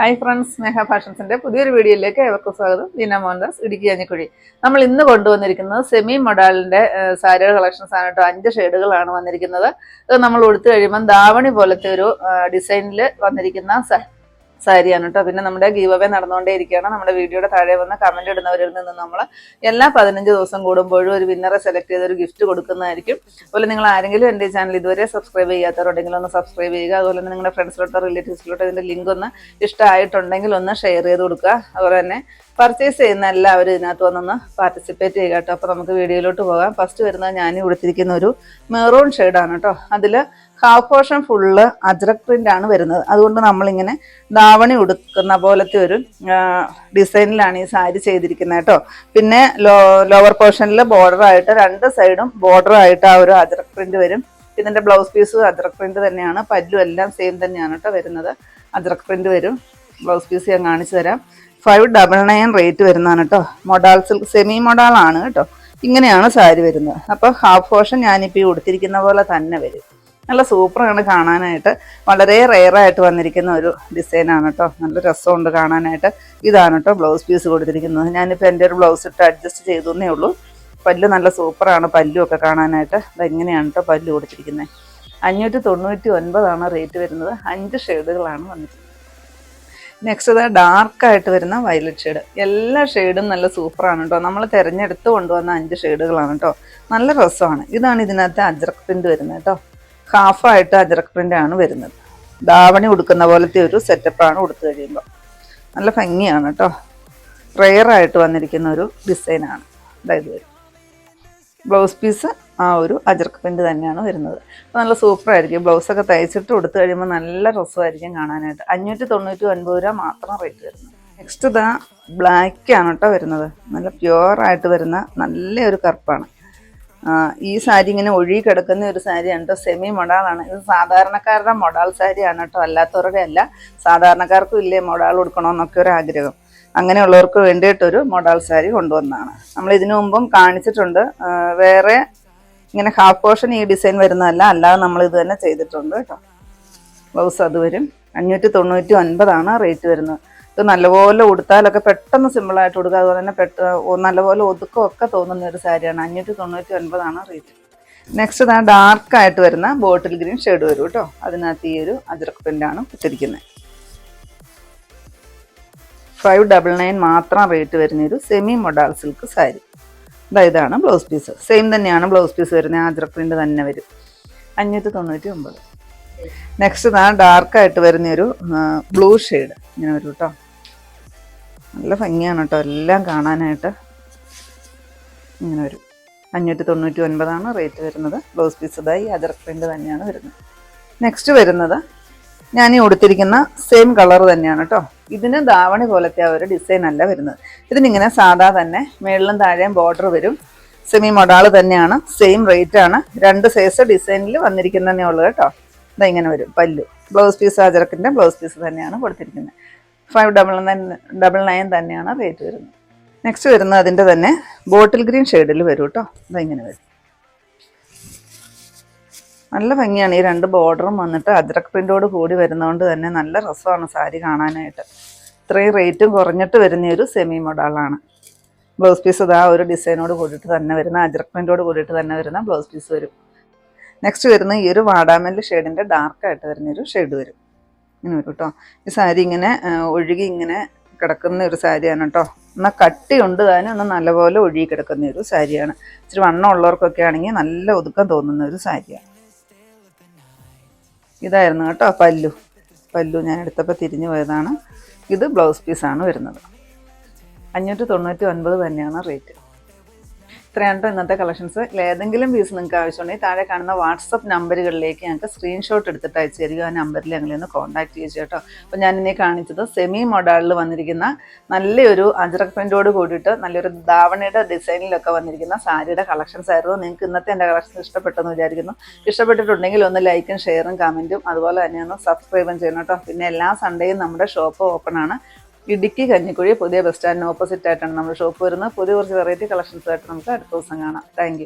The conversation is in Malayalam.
ഹായ് ഫ്രണ്ട്സ് സ്നേഹ ഫാഷൻസിന്റെ പുതിയൊരു വീഡിയോയിലേക്ക് ഏവർക്കും സ്വാഗതം. ദീന മോഹൻദാസ് ഇടുക്കി അഞ്ഞിക്കുഴി നമ്മൾ ഇന്ന് കൊണ്ടുവന്നിരിക്കുന്നത് സെമി മൊഡാളിന്റെ സാരികൾ കളക്ഷൻസ് ആണ് കേട്ടോ അഞ്ച് ഷെയ്ഡുകളാണ് വന്നിരിക്കുന്നത്. ഇത് നമ്മൾ ഉടുത്തു കഴിയുമ്പോൾ ദാവണി പോലത്തെ ഒരു ഡിസൈനിൽ വന്നിരിക്കുന്ന സാരിയാണ് കേട്ടോ. പിന്നെ നമ്മുടെ ഗീവ് അവേ നടന്നുകൊണ്ടേ ഇരിക്കുകയാണ് നമ്മുടെ വീഡിയോയുടെ താഴെ വന്ന് കമന്റ് ഇടുന്നവരിൽ നിന്ന് നമ്മൾ എല്ലാ പതിനഞ്ച് ദിവസം കൂടുമ്പോഴും ഒരു വിന്നറെ സെലക്ട് ചെയ്ത് ഒരു ഗിഫ്റ്റ് കൊടുക്കുന്നതായിരിക്കും. അതുപോലെ നിങ്ങൾ ആരെങ്കിലും എന്റെ ചാനൽ ഇതുവരെ സബ്സ്ക്രൈബ് ചെയ്യാത്തവരുണ്ടെങ്കിൽ ഒന്ന് സബ്സ്ക്രൈബ് ചെയ്യുക. അതുപോലെ തന്നെ നിങ്ങളുടെ ഫ്രണ്ട്സിലോട്ടോ റിലേറ്റീവ്സിലോട്ടോ ഇതിന്റെ ലിങ്ക് ഒന്ന് ഇഷ്ടമായിട്ടുണ്ടെങ്കിൽ ഒന്ന് ഷെയർ ചെയ്ത് കൊടുക്കുക. അതുപോലെ തന്നെ പർച്ചേസ് ചെയ്യുന്ന എല്ലാവരും ഇതിനകത്ത് വന്നൊന്ന് പാർട്ടിസിപ്പേറ്റ് ചെയ്യുക കേട്ടോ. അപ്പോൾ നമുക്ക് വീഡിയോയിലോട്ട് പോകാം. ഫസ്റ്റ് വരുന്നത് ഞാൻ കൊടുത്തിരിക്കുന്ന ഒരു മെറൂൺ ഷെയ്ഡാണ് കേട്ടോ. അതിൽ half portion full ajrak print ആണ് വരുന്നത്. അതുകൊണ്ട് നമ്മളിങ്ങനെ ദാവണി ഉടുക്കുന്ന പോലത്തെ ഒരു ഡിസൈനിലാണ് ഈ സാരി ചെയ്തിരിക്കുന്നത് കേട്ടോ. പിന്നെ ലോ ലോവർ പോർഷനിൽ ബോർഡർ ആയിട്ട് രണ്ട് സൈഡും ബോർഡർ ആയിട്ട് ആ ഒരു അജ്രക് പ്രിന്റ് വരും. ഇതിന്റെ ബ്ലൗസ് പീസ് അജ്രക് പ്രിന്റ് തന്നെയാണ്. പല്ലു എല്ലാം സെയിം തന്നെയാണ് കേട്ടോ വരുന്നത്. അജ്രക് പ്രിന്റ് വരും. ബ്ലൗസ് പീസ് ഞാൻ കാണിച്ചു തരാം. ഫൈവ് ഡബിൾ നയൻ റേറ്റ് വരുന്നതാണ് കേട്ടോ. മൊഡാൾ സിൽക്ക് സെമി മൊഡാൾ ആണ് കേട്ടോ. ഇങ്ങനെയാണ് സാരി വരുന്നത്. അപ്പോൾ ഹാഫ് പോർഷൻ ഞാനിപ്പോൾ ഈ ഉടുത്തിരിക്കുന്ന പോലെ തന്നെ വരും. നല്ല സൂപ്പറാണ് കാണാനായിട്ട്. വളരെ റെയറായിട്ട് വന്നിരിക്കുന്ന ഒരു ഡിസൈനാണ് കേട്ടോ. നല്ല രസമുണ്ട് കാണാനായിട്ട്. ഇതാണ് കേട്ടോ ബ്ലൗസ് പീസ് കൊടുത്തിരിക്കുന്നത്. ഞാനിപ്പോൾ എന്റെ ഒരു ബ്ലൗസ് ഇട്ട് അഡ്ജസ്റ്റ് ചെയ്തേ ഉള്ളൂ. പല്ല് നല്ല സൂപ്പറാണ് പല്ലും ഒക്കെ കാണാനായിട്ട് അതെങ്ങനെയാണ് കേട്ടോ പല്ല് കൊടുത്തിരിക്കുന്നത് അഞ്ഞൂറ്റി തൊണ്ണൂറ്റി ഒൻപതാണ് റേറ്റ് വരുന്നത്. അഞ്ച് ഷെയ്ഡുകളാണ് വന്നിരിക്കുന്നത്. നെക്സ്റ്റ് ഇതാ ഡാർക്കായിട്ട് വരുന്ന വയലറ്റ് ഷെയ്ഡ്. എല്ലാ ഷെയ്ഡും നല്ല സൂപ്പറാണ് കേട്ടോ. നമ്മൾ തിരഞ്ഞെടുത്ത് കൊണ്ടുവന്ന അഞ്ച് ഷെയ്ഡുകളാണ് കേട്ടോ. നല്ല രസമാണ്. ഇതാണ് ഇതിനകത്ത് അജ്രക് പ്രിന്റ് വരുന്നത് കേട്ടോ. ഹാഫായിട്ട് അജറക് പ്രിന്റാണ് വരുന്നത്. ദാവണി ഉടുക്കുന്ന പോലത്തെ ഒരു സെറ്റപ്പാണ് ഉടുത്തു കഴിയുമ്പോൾ നല്ല ഭംഗിയാണ് കേട്ടോ. റെയറായിട്ട് വന്നിരിക്കുന്ന ഒരു ഡിസൈനാണ് അതായത് ബ്ലൗസ് പീസ് ആ ഒരു അജർക്ക് പ്രിന്റ് തന്നെയാണ് വരുന്നത്. അപ്പോൾ നല്ല സൂപ്പറായിരിക്കും ബ്ലൗസൊക്കെ തയ്ച്ചിട്ട് കൊടുത്തു കഴിയുമ്പോൾ നല്ല രസമായിരിക്കും കാണാനായിട്ട്. അഞ്ഞൂറ്റി തൊണ്ണൂറ്റി ഒൻപത് രൂപ മാത്രം റേറ്റ് വരുന്നത്. നെക്സ്റ്റ് ഇതാ ബ്ലാക്കാണ് കേട്ടോ വരുന്നത്. നല്ല പ്യുവർ ആയിട്ട് വരുന്ന നല്ലൊരു കറുപ്പാണ്. ഈ സാരി ഇങ്ങനെ ഒഴുകി കിടക്കുന്ന ഒരു സാരിയാണ് കേട്ടോ സെമി മൊഡാളാണ്. ഇത് സാധാരണക്കാരുടെ മൊഡാൾ സാരിയാണ് കേട്ടോ അല്ലാത്തവരുടെ അല്ല. സാധാരണക്കാർക്കും ഇല്ലേ മൊഡാൾ കൊടുക്കണമെന്നൊക്കെ ഒരു ആഗ്രഹം. അങ്ങനെയുള്ളവർക്ക് വേണ്ടിയിട്ടൊരു മൊഡാൾ സാരി കൊണ്ടുവന്നതാണ്. നമ്മൾ ഇതിനു മുമ്പും കാണിച്ചിട്ടുണ്ട്. വേറെ ഇങ്ങനെ ഹാഫ് പോർഷൻ ഈ ഡിസൈൻ വരുന്നതല്ല. അല്ലാതെ നമ്മൾ ഇത് തന്നെ ചെയ്തിട്ടുണ്ട് കേട്ടോ ബ്ലൗസ് അത് വരും. അഞ്ഞൂറ്റി തൊണ്ണൂറ്റി ഒൻപതാണ് റേറ്റ് വരുന്നത്. ഇത് നല്ലപോലെ ഉടുത്താലൊക്കെ പെട്ടെന്ന് സിമ്പിളായിട്ട് ഉടുക്കുക. അതുപോലെ തന്നെ പെട്ട ഓ- നല്ലപോലെ ഒതുക്കമൊക്കെ തോന്നുന്ന ഒരു സാരിയാണ്. അഞ്ഞൂറ്റി തൊണ്ണൂറ്റി ഒൻപതാണ് റേറ്റ് നെക്സ്റ്റ് ഇതാ ഡാർക്കായിട്ട് വരുന്ന ബോട്ടിൽ ഗ്രീൻ ഷെയ്ഡ് വരും കേട്ടോ. അതിനകത്ത് ഈ ഒരു അജ്രക് പ്രിന്റാണ് ഇട്ടിരിക്കുന്നത്. ഫൈവ് ഡബിൾ നയൻ മാത്രം റേറ്റ് വരുന്ന ഒരു സെമി മൊഡാൾ സിൽക്ക് സാരി. ഇതാ ഇതാണ് ബ്ലൗസ് പീസ് സെയിം തന്നെയാണ് ബ്ലൗസ് പീസ് വരുന്നത്. ആജറക് പ്രിന്റ് തന്നെ വരും. അഞ്ഞൂറ്റി തൊണ്ണൂറ്റി ഒമ്പത് നെക്സ്റ്റ് ഞാൻ ഡാർക്കായിട്ട് വരുന്ന ഒരു ബ്ലൂ ഷെയ്ഡ് ഇങ്ങനെ വരും കേട്ടോ നല്ല ഭംഗിയാണ് കേട്ടോ എല്ലാം കാണാനായിട്ട് ഇങ്ങനെ ഒരു അഞ്ഞൂറ്റി തൊണ്ണൂറ്റി ഒൻപതാണ് റേറ്റ് വരുന്നത്. ബ്ലൗസ് പീസ് ഇതായി അതർ പ്രിന്റ് തന്നെയാണ് വരുന്നത്. നെക്സ്റ്റ് വരുന്നത് ഞാൻ ഈ ഉടുത്തിരിക്കുന്ന സെയിം കളർ തന്നെയാണ് കേട്ടോ ഇതിന് ദാവണി പോലത്തെ ആ ഒരു ഡിസൈൻ അല്ല വരുന്നത്. ഇതിനിങ്ങനെ സാധാ തന്നെ മേളിലും താഴെയും ബോർഡർ വരും. സെമി മൊഡാൾ തന്നെയാണ് സെയിം റേറ്റ് ആണ്. രണ്ട് സൈസ് ഡിസൈനിൽ വന്നിരിക്കുന്നതന്നെ ഉള്ളൂ കേട്ടോ. ഇതാ ഇങ്ങനെ വരും. പല്ലു. ബ്ലൗസ് പീസ് അജറക്കിന്റെ ബ്ലൗസ് പീസ് തന്നെയാണ് കൊടുത്തിരിക്കുന്നത്. Five double nine double nine തന്നെയാണ് റേറ്റ് വരുന്നത്. നെക്സ്റ്റ് വരുന്നത് അതിന്റെ തന്നെ ബോട്ടിൽ ഗ്രീൻ ഷെയ്ഡിൽ വരും കേട്ടോ. ഇതാ ഇങ്ങനെ വരും. നല്ല ഭംഗിയാണ്. ഈ രണ്ട് ബോർഡറും വന്നിട്ട് അജ്രക് പ്രിന്റോട് കൂടി വരുന്നതുകൊണ്ട് തന്നെ നല്ല രസമാണ് സാരി കാണാനായിട്ട്. ഇത്രയും റേറ്റും കുറഞ്ഞിട്ട് വരുന്ന ഒരു സെമി മോഡലാണ് ബ്ലൗസ് പീസ് ഇതാ ഒരു ഡിസൈനോട് കൂടിയിട്ട് തന്നെ വരുന്ന അജ്രക് പ്രിന്റോട് കൂടിയിട്ട് തന്നെ വരുന്ന ബ്ലൗസ് പീസ് വരും. നെക്സ്റ്റ് വരുന്ന ഈ ഒരു വാടാമല്ലി ഷെയ്ഡിന്റെ ഡാർക്കായിട്ട് വരുന്നൊരു ഷെയ്ഡ് വരും. ഇങ്ങനെ വരും കേട്ടോ ഈ സാരി ഇങ്ങനെ ഒഴുകി ഇങ്ങനെ കിടക്കുന്ന ഒരു സാരിയാണ് കേട്ടോ എന്നാൽ കട്ടിയുണ്ട് താനും എന്നാൽ നല്ലപോലെ ഒഴുകി കിടക്കുന്ന ഒരു സാരിയാണ്. ഇച്ചിരി വണ്ണം ഉള്ളവർക്കൊക്കെ ആണെങ്കിൽ നല്ല ഒതുക്കം തോന്നുന്ന ഒരു സാരിയാണ്. ഇതായിരുന്നു കേട്ടോ പല്ലു. പല്ലു ഞാൻ എടുത്തപ്പോൾ തിരിഞ്ഞു പോയതാണ്. ഇത് ബ്ലൗസ് പീസാണ് വരുന്നത്. അഞ്ഞൂറ്റി തൊണ്ണൂറ്റി ഒൻപത് തന്നെയാണ് റേറ്റ് ഇത്രയാണ് ഇന്നത്തെ കളക്ഷൻസ് ഏതെങ്കിലും പീസ് നിങ്ങൾക്ക് ആവശ്യമുണ്ടെങ്കിൽ താഴെ കാണുന്ന വാട്സപ്പ് നമ്പറുകളിലേക്ക് ഞങ്ങൾക്ക് സ്ക്രീൻഷോട്ട് എടുത്തിട്ട് അയച്ചു തരിക ആ നമ്പറിൽ ഞങ്ങളെ ഒന്ന് കോൺടാക്ട് ചെയ്യുക കേട്ടോ അപ്പോൾ ഞാൻ ഇനി കാണിച്ചത് സെമി മോഡലിൽ വന്നിരിക്കുന്ന നല്ലൊരു അജറക് പ്രിന്റോട് കൂടിയിട്ട് നല്ലൊരു ധാവണയുടെ ഡിസൈനിലൊക്കെ വന്നിരിക്കുന്ന സാരിയുടെ കളക്ഷൻസ് ആയിരുന്നു. നിങ്ങൾക്ക് ഇന്നത്തെ എന്റെ കളക്ഷൻസ് ഇഷ്ടപ്പെട്ടെന്ന് വിചാരിക്കുന്നു. ഇഷ്ടപ്പെട്ടിട്ടുണ്ടെങ്കിൽ ഒന്ന് ലൈക്കും ഷെയറും കമന്റും അതുപോലെ തന്നെ ഒന്ന് സബ്സ്ക്രൈബും ചെയ്യണം കേട്ടോ. പിന്നെ എല്ലാ സൺഡേയും നമ്മുടെ ഷോപ്പ് ഓപ്പൺ ആണ്. ഇടുക്കി കഞ്ഞിക്കുഴി പുതിയ ബസ് സ്റ്റാൻഡിന് ഓപ്പോസിറ്റ് ആയിട്ടാണ് നമ്മുടെ ഷോപ്പ് വരുന്നത്. പുതിയ കുറച്ച് വെറൈറ്റി കളക്ഷൻസ് ആയിട്ട് നമുക്ക് അടുത്ത ദിവസം കാണാം. താങ്ക്